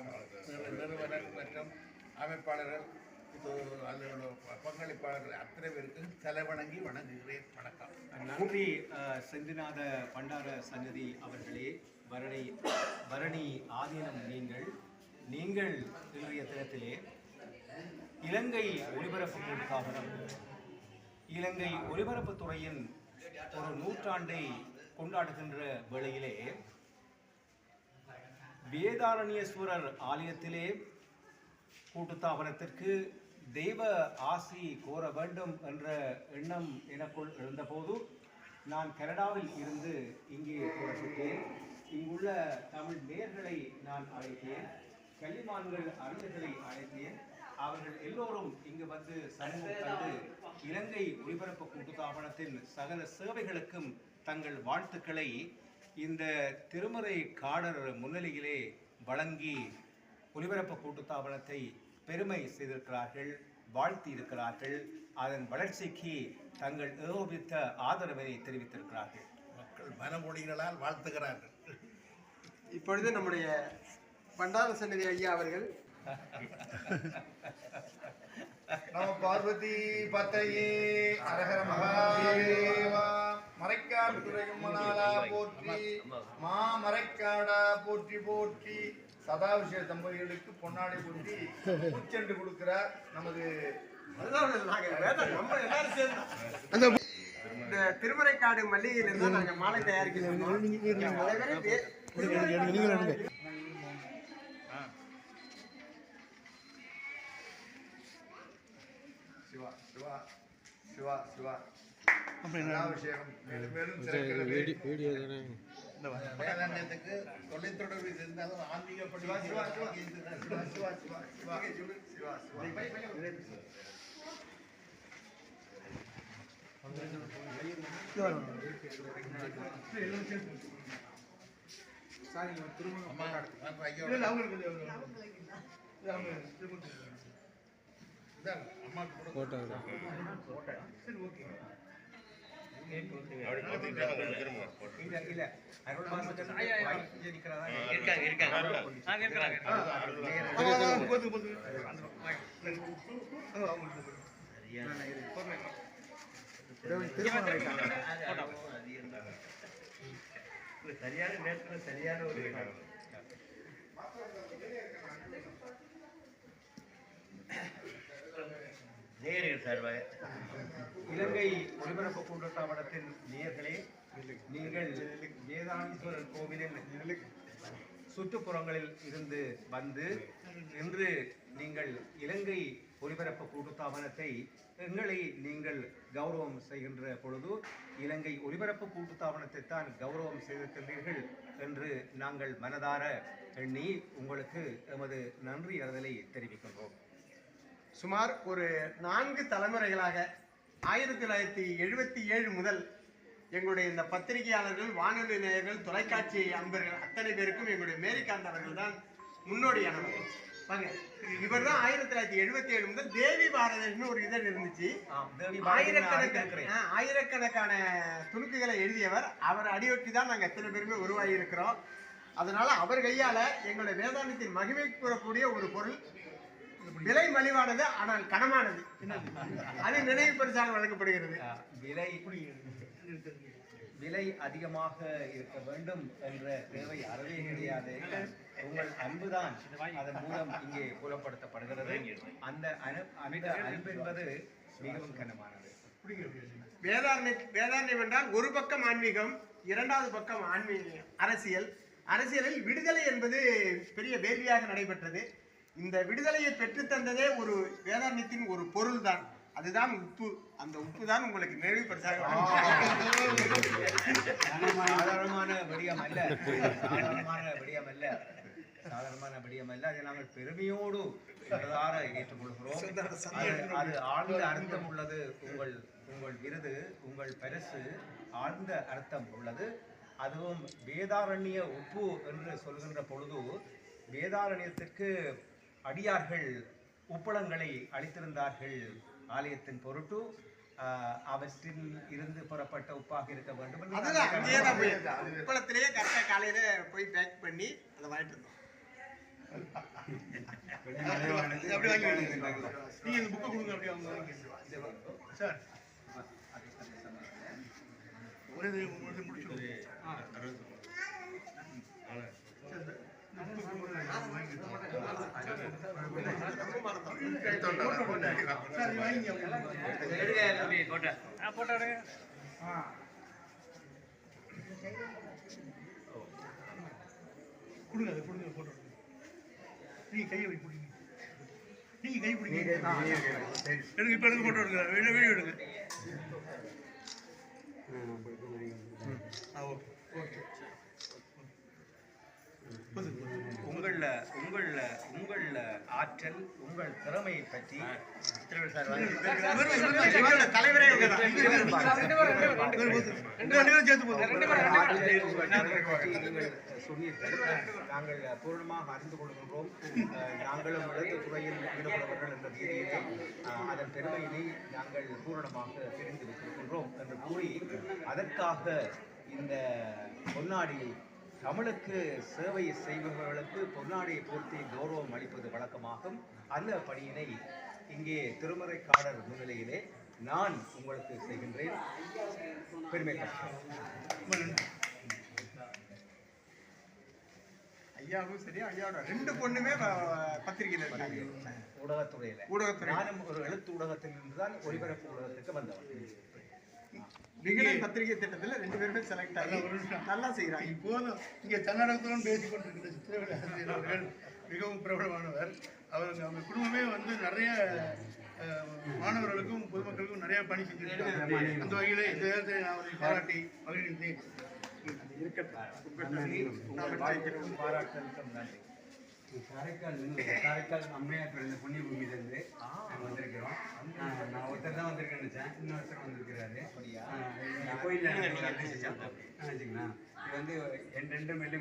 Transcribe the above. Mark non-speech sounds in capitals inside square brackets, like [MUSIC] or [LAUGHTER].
ஒளிபரப்பு நிறுவனர் மற்றும் அமைப்பாளர்கள் இது அதில் பங்களிப்பாளர்கள் அத்தனை பேருக்கு தலை வணங்கி வணங்குகிறேன். வணக்கம். நன்றி அஹ், செந்திநாத பண்டார சன்னதி அவர்களே. பரணி பரணி ஆதீனம் நீங்கள் நீங்கள் இன்றைய தினத்திலே இலங்கை ஒலிபரப்பு கூட்டாளரம் இலங்கை ஒலிபரப்புத் துறையின் ஒரு நூற்றாண்டை கொண்டாடுகின்ற வேளையிலே வேதாரண்யேஸ்வரர் ஆலயத்திலே கூட்டுத்தாபனத்திற்கு தெய்வ ஆசி கோர வேண்டும் என்ற எண்ணம் எனக்குள் எழுந்தபோது நான் கனடாவில் இருந்து இங்கே புறப்பட்டேன். இங்குள்ள தமிழ் நேர்களை நான் அழைத்தேன். கல்விமான்கள் அறிஞர்களை அழைத்தேன். அவர்கள் எல்லோரும் இங்கு வந்து சமூகம் கண்டு இலங்கை ஒலிபரப்பு கூட்டுத்தாபனத்தின் சகல சேவைகளுக்கும் தங்கள் வாழ்த்துக்களை இந்த திருமறை காடர் முன்னிலையிலே வழங்கி ஒலிபரப்பு கூட்டுத்தாபனத்தை பெருமை செய்திருக்கிறார்கள் வாழ்த்தி இருக்கிறார்கள். அதன் வளர்ச்சிக்கு தங்கள் ஏகோபித்த ஆதரவை தெரிவித்திருக்கிறார்கள். மக்கள் மனமொழிகளால் வாழ்த்துகிறார்கள். இப்பொழுது நம்முடைய பண்டார சன்னதி ஐயா அவர்கள் [LAUGHS] நம பார்வதி பத்தையே. அரஹர மகாதேவா. மறைக்காடு துறையும் மணாலா போற்றி. மா மறைக்காடா போற்றி போற்றி. சதாபிஷேக தம்பதிகளுக்கு பொன்னாடை போற்றி பூச்செண்டு கொடுக்கிறார் நமது இந்த திருமறைக்காடு மல்லிகையிலிருந்து நாங்க மாலை தயாரிக்கிறோம். சிவா சிவா சிவா. அபிஷேகம் மேலும் மேலும் வேதாந்தத்துக்கு தொலை தொடர்பு இருந்தாலும் ஆன்மீக சாரி திருமணம் அவங்களுக்கு ஃபோட்டோ சரி ஓகே இருக்காங்க இருக்காங்க சரியான நேரத்தில் சரியான ஒரு நேரில் சார்பாக இலங்கை ஒலிபரப்பு கூட்டத்தாவடத்தின் நேர்களே நீங்கள் வேதாந்தீஸ்வரர் கோவிலின் சுற்றுப்புறங்களில் இருந்து வந்து இன்று நீங்கள் இலங்கை ஒலிபரப்பு கூட்டுத்தாபனத்தை எங்களை நீங்கள் கௌரவம் செய்கின்ற பொழுது இலங்கை ஒலிபரப்பு கூட்டுத்தாபனத்தை தான் கௌரவம் செய்திருக்கின்றீர்கள் என்று நாங்கள் மனதார எண்ணி உங்களுக்கு எமது நன்றி அறிதலை தெரிவிக்கின்றோம். சுமார் ஒரு நான்கு தலைமுறைகளாக ஆயிரத்தி தொள்ளாயிரத்தி எழுபத்தி ஏழு முதல் எங்களுடைய இந்த பத்திரிகையாளர்கள் வானொலி நேயர்கள் தொலைக்காட்சி அன்பர்கள் அத்தனை பேருக்கும் எங்களுடைய மேரிகாந்த் அவர்கள் தான் முன்னோடியானவர் வாங்க இவர் தான் ஆயிரத்தி தொள்ளாயிரத்தி எழுபத்தி ஏழு முதல் தேவி பாரதன்னு ஒரு இதழ் இருந்துச்சு. ஆயிரக்கணக்கான ஆயிரக்கணக்கான துணுக்குகளை எழுதியவர். அவர் அடியொட்டி தான் நாங்கள் எத்தனை பேருமே உருவாகி இருக்கிறோம். அதனால அவர் கையால எங்களுடைய வேதாந்தத்தின் மகிமை கூறக்கூடிய ஒரு பொருள் விலை மலிவானது ஆனால் கனமானது. அது நினைவு பரிசாக வழங்கப்படுகிறது. விலை விலை அதிகமாக இருக்க வேண்டும் என்ற தேவை அறவே கிடையாது. உங்கள் அன்புதான் அதன் மூலம் இங்கே புலப்படுத்தப்படுகிறது. அந்த அந்த அன்பு என்பது மிகவும் கனமானது. வேதாரண்ய வேதாரண்யம் என்றால் ஒரு பக்கம் ஆன்மீகம் இரண்டாவது பக்கம் ஆன்மீக அரசியல். அரசியலில் விடுதலை என்பது பெரிய வேள்வியாக நடைபெற்றது. இந்த விடுதலையை பெற்றுத்தந்ததே ஒரு வேதாந்தத்தின் ஒரு பொருள் தான் அதுதான் உப்பு. அந்த உப்பு தான் உங்களுக்கு நினைவு சாதாரணமான வடிவம் அல்ல. சாதாரணமான விடயம் அல்ல. சாதாரணமான வடிவம் அல்ல. அதை நாங்கள் பெருமையோடு மனதார ஏற்றுக்கொள்கிறோம் அது- அது ஆழ்ந்த அர்த்தம் உள்ளது. உங்கள் உங்கள் விருது உங்கள் பரிசு ஆழ்ந்த அர்த்தம் உள்ளது. அதுவும் வேதாரண்ய உப்பு என்று சொல்கின்ற பொழுது வேதாரண்யத்திற்கு அடியார்கள் உப்பளங்களை அளித்திருந்தார்கள் ஆலயத்தின் பொருட்டு ஆஹ், அவற்றில் இருந்து புறப்பட்ட உப்பாக இருக்க வேண்டும் உப்பளத்திலேயே கரெக்டாக காலையில போய் பேக் பண்ணி அதை வாங்கிட்டு விடுங்க. நீங்க இந்த புக்கை கொடுங்க அப்படியே அவங்க வாங்கி சார். ஒரே இது ஒரே கொடுங்க, அதை கொடுங்க போட்டோ நீங்க கையை வை பிடிங்க நீங்க கை பிடிங்க எடுங்க இப்ப எடுங்க போட்டோ எடுங்க வெளியே வெளியே எடுங்க ஆ ஓகே ஓகே உங்கள உங்கள உங்கள ஆற்றல் உங்கள் திறமையை பற்றி தலைவரே நீங்கள் சொன்னீர்கள். நாங்கள் பூர்ணமாக அறிந்து கொள்கின்றோம். நாங்களும் எழுத்து துறையில் ஈடுபடுபவர்கள் என்ற ரீதியிலே அதன் பெருமையினை நாங்கள் பூரணமாக தெரிந்து வைத்திருக்கின்றோம் என்று கூறி அதற்காக இந்த பொன்னாடி தமிழுக்கு சேவை செய்பவர்களுக்கு பொன்னாடியை போர்த்தி கௌரவம் அளிப்பது வழக்கமாகும். அந்த பணியினை இங்கே திருமறைக்காடர் முன்னிலையிலே நான் உங்களுக்கு செய்கின்றேன். பெருமை. ஐயாவும் சரி ஐயாவோட ரெண்டு பொண்ணுமே பத்திரிகையில இருக்காங்க. ஊடகத்துறையில. ஊடகத்துறை. நானும் ஒரு எழுத்து ஊடகத்தில் இருந்துதான் ஒலிபரப்பு ஊடகத்துக்கு வந்தவன். விகடன் பத்திரிகை திட்டத்துல ரெண்டு பேருமே செலக்ட் ஆகி. நல்லா செய்யறாங்க இப்போதும் இங்கே தன்னடத்துடன் பேசிக் கொண்டிருக்கிற சித்திரவேலை ஆசிரியர் அவர்கள் மிகவும் பிரபலமானவர். அவர் அவங்க குடும்பமே வந்து நிறைய மாணவர்களுக்கும் பொதுமக்களுக்கும் நிறைய பணி செஞ்சிருக்காங்க. அந்த வகையில் இந்த நேரத்தை நான் அவரை பாராட்டி பாராட்டுக்கும் நன்றி. காரைக்கால் இருந்து காரைக்கால் அம்மையார் பிறந்த புண்ணிய பூமியிலேருந்து நாங்கள் வந்திருக்கிறோம் ஆ, நான் ஒருத்தர் தான் வந்திருக்கேன்னு நினச்சேன் இன்னொருத்தர் வந்திருக்கிறாரு? கோயிலில் வச்சுக்கலாம் இது வந்து என் ரெண்டு மெல்லு